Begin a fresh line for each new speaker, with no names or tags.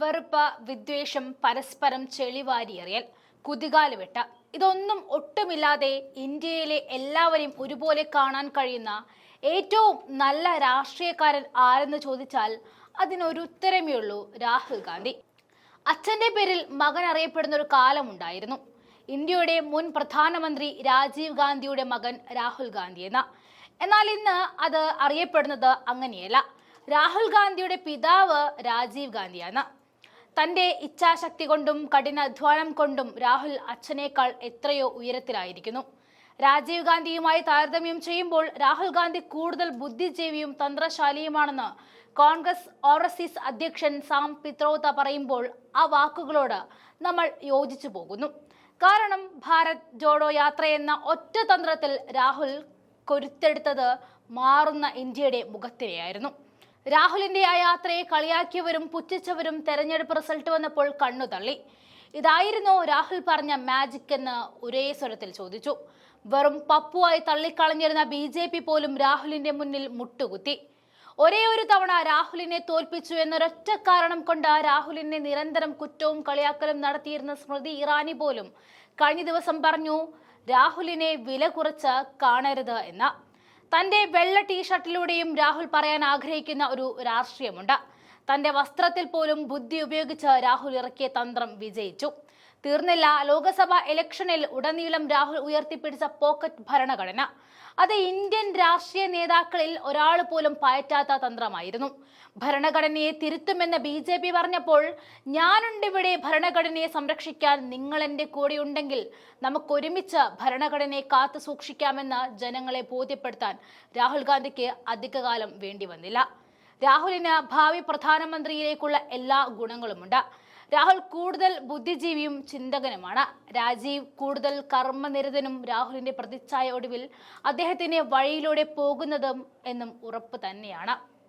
വെറുപ്പ് വിദ്വേഷം പരസ്പരം ചെളിവാരിയെറിയൽ കുതികാലുവെട്ട. ഇതൊന്നും ഒട്ടുമില്ലാതെ ഇന്ത്യയിലെ എല്ലാവരെയും ഒരുപോലെ കാണാൻ കഴിയുന്ന ഏറ്റവും നല്ല രാഷ്ട്രീയക്കാരൻ ആരെന്ന് ചോദിച്ചാൽ അതിനൊരു ഉത്തരമേ ഉള്ളൂ രാഹുൽ ഗാന്ധി. അച്ഛന്റെ പേരിൽ മകൻ അറിയപ്പെടുന്ന ഒരു കാലമുണ്ടായിരുന്നു. ഇന്ത്യയുടെ മുൻ പ്രധാനമന്ത്രി രാജീവ് ഗാന്ധിയുടെ മകൻ രാഹുൽ ഗാന്ധി എന്ന. എന്നാൽ ഇന്ന് അത് അറിയപ്പെടുന്നത് അങ്ങനെയല്ല. രാഹുൽ ഗാന്ധിയുടെ പിതാവ് രാജീവ് ഗാന്ധിയാണ്. തന്റെ ഇച്ഛാശക്തി കൊണ്ടും കഠിനാധ്വാനം കൊണ്ടും രാഹുൽ അച്ഛനേക്കാൾ എത്രയോ ഉയരത്തിലായിരിക്കുന്നു. രാജീവ് ഗാന്ധിയുമായി താരതമ്യം ചെയ്യുമ്പോൾ രാഹുൽ ഗാന്ധി കൂടുതൽ ബുദ്ധിജീവിയും തന്ത്രശാലിയുമാണെന്ന് കോൺഗ്രസ് ഓവർസീസ് അധ്യക്ഷൻ സാം പിത്രോത്ത പറയുമ്പോൾ ആ വാക്കുകളോട് നമ്മൾ യോജിച്ചു പോകുന്നു. കാരണം ഭാരത് ജോഡോ യാത്രയെന്ന ഒറ്റ തന്ത്രത്തിൽ രാഹുൽ കൊരുത്തെടുത്തത് മാറുന്ന ഇന്ത്യയുടെ മുഖത്തിനെയായിരുന്നു. രാഹുലിന്റെ ആ യാത്രയെ കളിയാക്കിയവരും പുച്ഛിച്ചവരും തെരഞ്ഞെടുപ്പ് റിസൾട്ട് വന്നപ്പോൾ കണ്ണുതള്ളി ഇതായിരുന്നു രാഹുൽ പറഞ്ഞ മാജിക് എന്ന് ഒരേ സ്വരത്തിൽ ചോദിച്ചു. വെറും പപ്പുവായി തള്ളിക്കളഞ്ഞിരുന്ന ബി ജെ പി പോലും രാഹുലിന്റെ മുന്നിൽ മുട്ടുകുത്തി. ഒരേ ഒരു തവണ രാഹുലിനെ തോൽപ്പിച്ചു എന്നൊരൊറ്റ കാരണം കൊണ്ട് രാഹുലിനെ നിരന്തരം കുറ്റവും കളിയാക്കലും നടത്തിയിരുന്ന സ്മൃതി ഇറാനി പോലും കഴിഞ്ഞ ദിവസം പറഞ്ഞു രാഹുലിനെ വില കുറച്ച് കാണരുത് എന്ന്. തന്റെ വെള്ള ടീഷർട്ടിലൂടെയും രാഹുൽ പറയാൻ ആഗ്രഹിക്കുന്ന ഒരു രാഷ്ട്രീയമുണ്ട്. തന്റെ വസ്ത്രത്തിൽ പോലും ബുദ്ധി ഉപയോഗിച്ച് രാഹുൽ ഇറക്കിയ തന്ത്രം വിജയിച്ചു. തീർന്നില്ല. ലോകസഭാ ഇലക്ഷനിൽ ഉടനീളം രാഹുൽ ഉയർത്തിപ്പിടിച്ച പോക്കറ്റ് ഭരണഘടന. അത് ഇന്ത്യൻ രാഷ്ട്രീയ നേതാക്കളിൽ ഒരാൾ പോലും പയറ്റാത്ത തന്ത്രമായിരുന്നു. ഭരണഘടനയെ തിരുത്തുമെന്ന് ബി ജെ പി പറഞ്ഞപ്പോൾ ഞാനുണ്ട് ഇവിടെ ഭരണഘടനയെ സംരക്ഷിക്കാൻ നിങ്ങൾ എന്റെ കൂടെയുണ്ടെങ്കിൽ നമുക്കൊരുമിച്ച് ഭരണഘടനയെ കാത്തു സൂക്ഷിക്കാമെന്ന് ജനങ്ങളെ ബോധ്യപ്പെടുത്താൻ രാഹുൽ ഗാന്ധിക്ക് അധികകാലം വേണ്ടി വന്നില്ല. രാഹുലിന് ഭാവി പ്രധാനമന്ത്രിയിലേക്കുള്ള എല്ലാ ഗുണങ്ങളുമുണ്ട്. രാഹുൽ കൂടുതൽ ബുദ്ധിജീവിയും ചിന്തകനുമാണ്. രാജീവ് കൂടുതൽ കർമ്മനിരതനും രാഹുലിന്റെ പ്രതിച്ഛായ ഒടുവിൽ അദ്ദേഹത്തിന്റെ വഴിയിലൂടെ പോകുന്നതും എന്നും ഉറപ്പ് തന്നെയാണ്.